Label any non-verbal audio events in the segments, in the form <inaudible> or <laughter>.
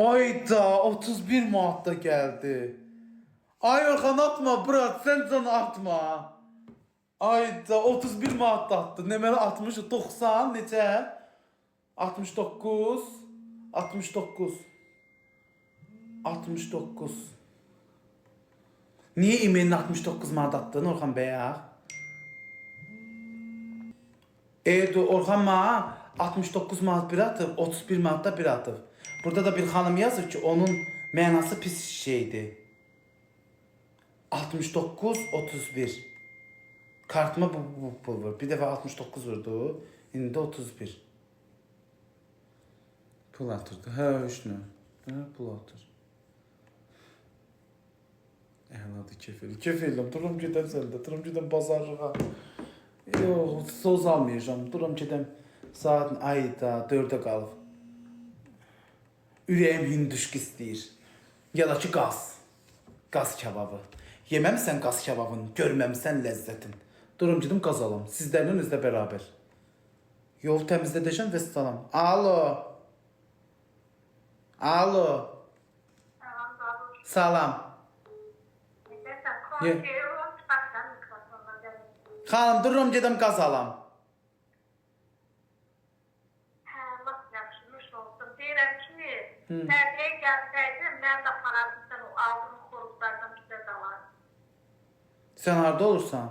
Ayda 31 Mart'ta geldi. Ay Orhan atma bırak sen canı atma. Ayda 31 Mart'ta attı. Neməli 60 90 neçə? 69 69 69 Niye e-mailini 69 Mart attın Orhan Bey ya? Evet Orhan ma 69 Mart bir atıb, 31 Mart'ta bir atıb. Burada da bir xanım yazır ki onun mənası pis şeydi. 69 31 Kartıma bu, bu, bu, bu. Bir defa 69 vurdu. İndi 31. Pul atırdı. Hə, üçnü. Hə, pul atır. Əladır kefil. Kefildim. Durum gedəm səndə. Durum gedəm bazarlığa. Yox, söz almayacağım. Durum gedəm. Saat ayda 4-ə qalıb. Ürəyim hinduşk istəyir. Ya da ki qaz. Qaz kebabı. Yeməmisən qaz kebabını, görməmisən ləzzətin. Durum gedim qaz alam. Sizlərlə özlə bərabər. Yol təmizlədəcəm və salam. Alo. Alo. Salam. Dedim. Xanım, durum gedim qaz alam. Hə, lap yaxşımış olsun. Deyirəm ki, Hı. tərbiyə gəlsəydim, mən də parasını o aldığım xoruzlardan bizə dalar. Sən harda olursan?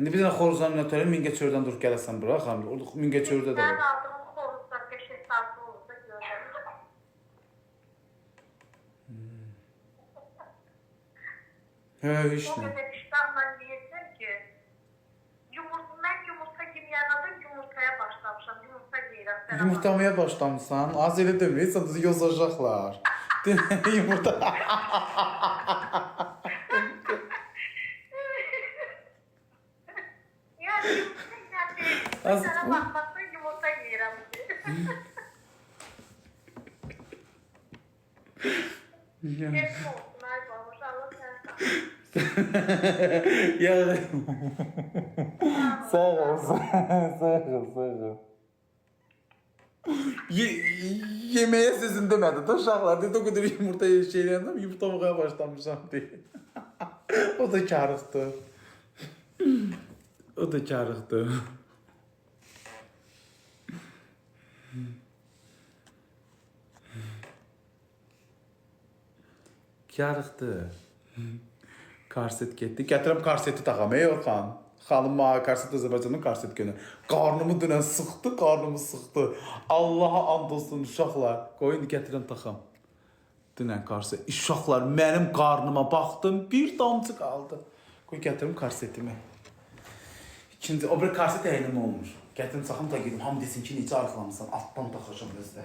İndi bir dənə xoruzdan ötürü Mingəçevirdən durub gələsən bura, xanım. Orada Mingəçevirdə də var. aldığım xoruzlar 5 saatlı olsa görürəm. Hə, heç nə. Yumurtlamaya başlamısan. Az elə deməyəsən, yozacaqlar. Yumurta. Yani yumurta Sana bakmakta yumurta yiyirəm. Geçmiş olsun ay babuş. Allah sen <laughs> ya. sağ ol, sağ ol, sağ ol. Ye yemeğe sözün demedi de uşaqlar dedi o kadar yumurta şeyləndim yumurtlamaya başlamışam diye. <laughs> o da karıqdı. o da karıqdı. Karıqdı. Karset getdi. Gətirəm karseti taxam, ey Orxan. Xanım mənə karset Azərbaycanın karset günü. Qarnımı dünən sıxdı, qarnımı sıxdı. Allaha and olsun uşaqlar. Qoy indi gətirəm taxam. Dünən karset. Uşaqlar mənim qarnıma baxdım, bir damcı qaldı. Qoy gətirim karsetimi. İkinci, o bir karset əynim olmuş. Gətirim taxım da gedim. Hamı desin ki, necə arxalamısan? Altdan taxacam özdə.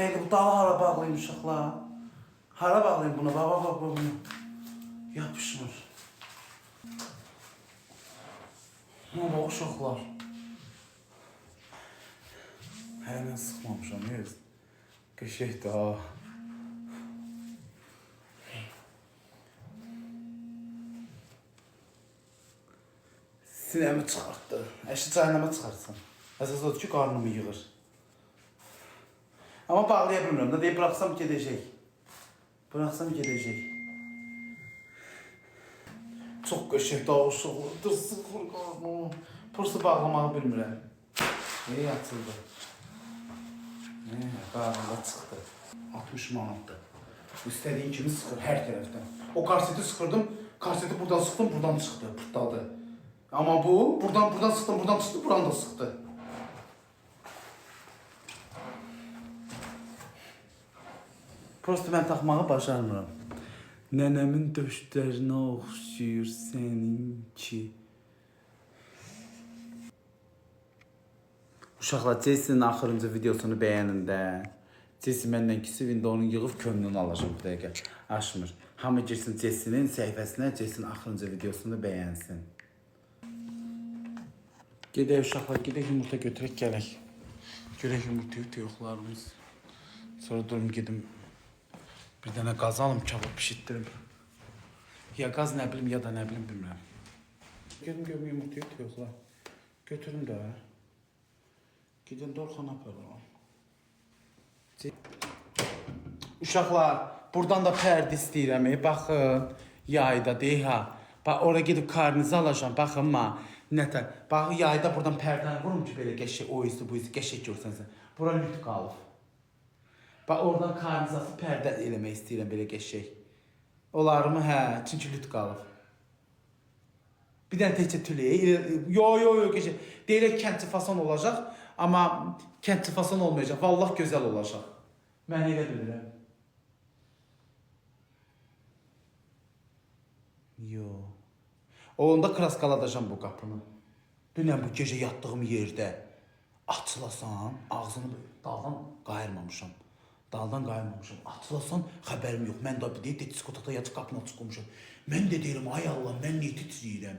Bəydə bu dalı hara bağlayım uşaqlar? Hara bağlayım bunu? Bax, bax, bax bunu. Yapışmır. Bax uşaqlar. Hələ sıxmamışam, yes. Qəşəkdir ha. Sinəmi çıxartdı. Əşi cəhənnəmə çıxartsın. Əsas odur ki, qarnımı yığır. Ama bağlaya bilmirəm də, deyib bıraxsam gedəcək. Bıraxsam gedəcək. Çox qəşəng davuşuqludur, sıxır. Pırsı bağlamağı bilmirəm. Ey açıldı. Ey, qarnımda çıxdı. 60 manatdır. İstədiyin kimi sıxır hər tərəfdən. O karseti sıxırdım, karseti buradan sıxdım, buradan çıxdı, pırtladı. Ama bu, buradan buradan sıxdım, buradan çıxdı, buradan da sıxdı. Prosto mən taxmağı bacarmıram. Nənəmin döşlərinə oxşuyur səninki. Uşaqlar Jesse'nin axırıncı videosunu bəyənin də. Jesse məndən küsüb indi onu yığıb könlünü alacam bir dəqiqə. Açmır. Hamı girsin Jesse'nin səhifəsinə, Jesse'nin axırıncı videosunu bəyənsin. Gedək uşaqlar, gedək yumurta götürək gələk. Görək yumurtayı toyuqlarımız. Sonra durum gedim bir dənə qaz alım, kebab bişirtdirim. Ya qaz nə bilim ya da nə bilim bilmirəm. Gedim görüm yumurtayı toyuqlar. Götürün də. Gidin Dorxana aparın. Uşaqlar, buradan da pərdə istəyirəm. e, Baxın, yayda deyək ha. Bax ora gedib karnınızı alacağam. Baxın ma. Nətər? Bax yayda buradan pərdəni vurum ki belə qəşəng o üstü bu üstü qəşəng görsənsə. Bura lüt qalıb. Bax oradan asıb pərdə eləmək istəyirəm belə qəşəng. Olarmı? Hə, çünki lüt qalıb. Bir dənə təkcə tüley. Yo yo yo keçə. Deyirək kəndçi fason olacaq, amma kəndçi fason olmayacaq. Vallah gözəl olacaq. Mən elə bilirəm. Yo. Onda kraskaladacağam bu qapını. Dünən bu gecə yatdığım yerdə açılasan, ağzını böyle daldan qayırmamışam. Daldan qayırmamışam. Açılasan xəbərim yox. Mən də bir deyir diskotata yatıb qapını açıq qoymuşam. Mən də deyirəm ay Allah, mən niyə titrəyirəm?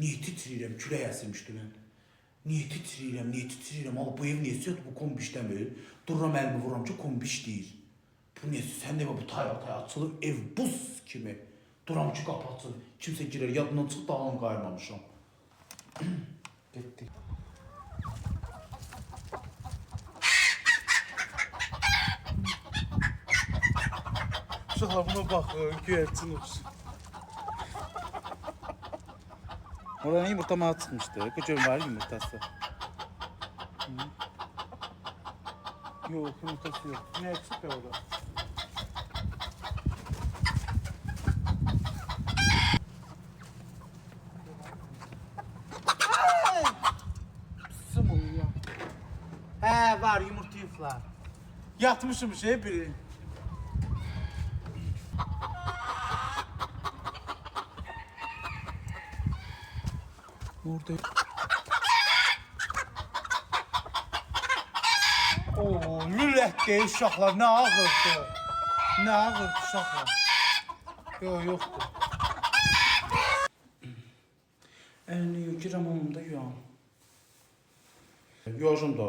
Niyə titrəyirəm? Külək əsirmiş dünən. Niyə titrəyirəm? Niyə titrəyirəm? Allah bu ev niyə siyat bu kombi işləmir? Dururam əlimi vururam ki kombi işləyir. Bu niyə sən demə bu tay tay açılır ev buz kimi. Duram ki qapı açılır. Kimsə girər yadından çıx daldan qayırmamışam. <clears throat> Getdi. Buna baxın, göyərçin olsun. Oranın yumurta mənə çıxmışdı. Qıcım var yumurtası. Hı. Yok yumurtası yok. Ne eksik be orada? Pısım oluyor. He var yumurta yuflar. Yatmışım şey biri. Orada. Oo, lülətdə uşaqlar nə ağırdı. Nə ağırdı uşaqlar. Yox, yoxdur. Əlini yuyuram onunda yuyam. Yojum da.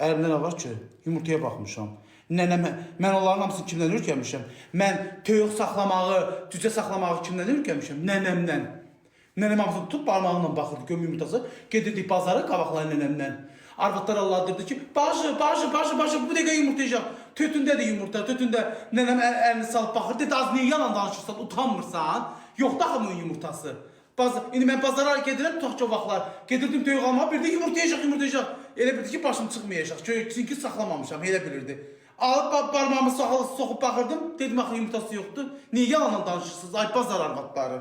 Əlimdə nə var ki? Yumurtaya baxmışam. Nənəmə, mən onların hamısını kimdən öyrənmişəm? Mən toyuq saxlamağı, cücə saxlamağı kimdən öyrənmişəm? Nənəmdən. Nənəm hamısını tutub barmağımla baxırdı göm yumurtası. Gedirdik bazara qabaqlar nənəmdən. Arvadlar Allah dedi ki, bacı, bacı, bacı, bacı bu dəqiqə yumurtayacaq. Tütündədir yumurta, tütündə. Nənəm əl, əlini salıb baxır. Dedi, az niyə yalan danışırsan, utanmırsan? Yox da xımın yumurtası. Baz, indi mən bazara gedirəm tutaq ki o vaxtlar. Gedirdim toyuq almağa, bir də yumurtayacaq, yumurtayacaq. Elə bildi ki, başım çıxmayacaq. Çünki saxlamamışam, elə bilirdi. Alıb ba- barmağımı soxub, soxub baxırdım, dedim axı yumurtası yoxdur. Niyə yalan danışırsınız? Ay bazar arvadları.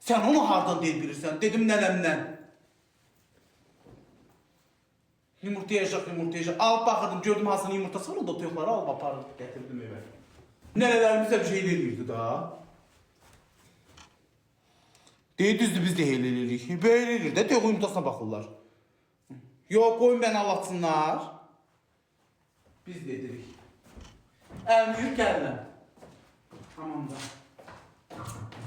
Sən onu hardan deyil bilirsən? Dedim nənəmdən. Yumurtayacaq, yumurtayacaq. Alıb baxırdım, gördüm hansının yumurtası var, o da toyuqları alıb aparıb gətirdim evə. Nənələrimiz bir şey vermirdi da. Deyir düzdür biz də elə eləyirik. Belə eləyir də toyuq yumurtasına baxırlar. Yox, qoyun bəni alatsınlar. Biz də edirik. Əlmiyir gəlmə. Tamam da.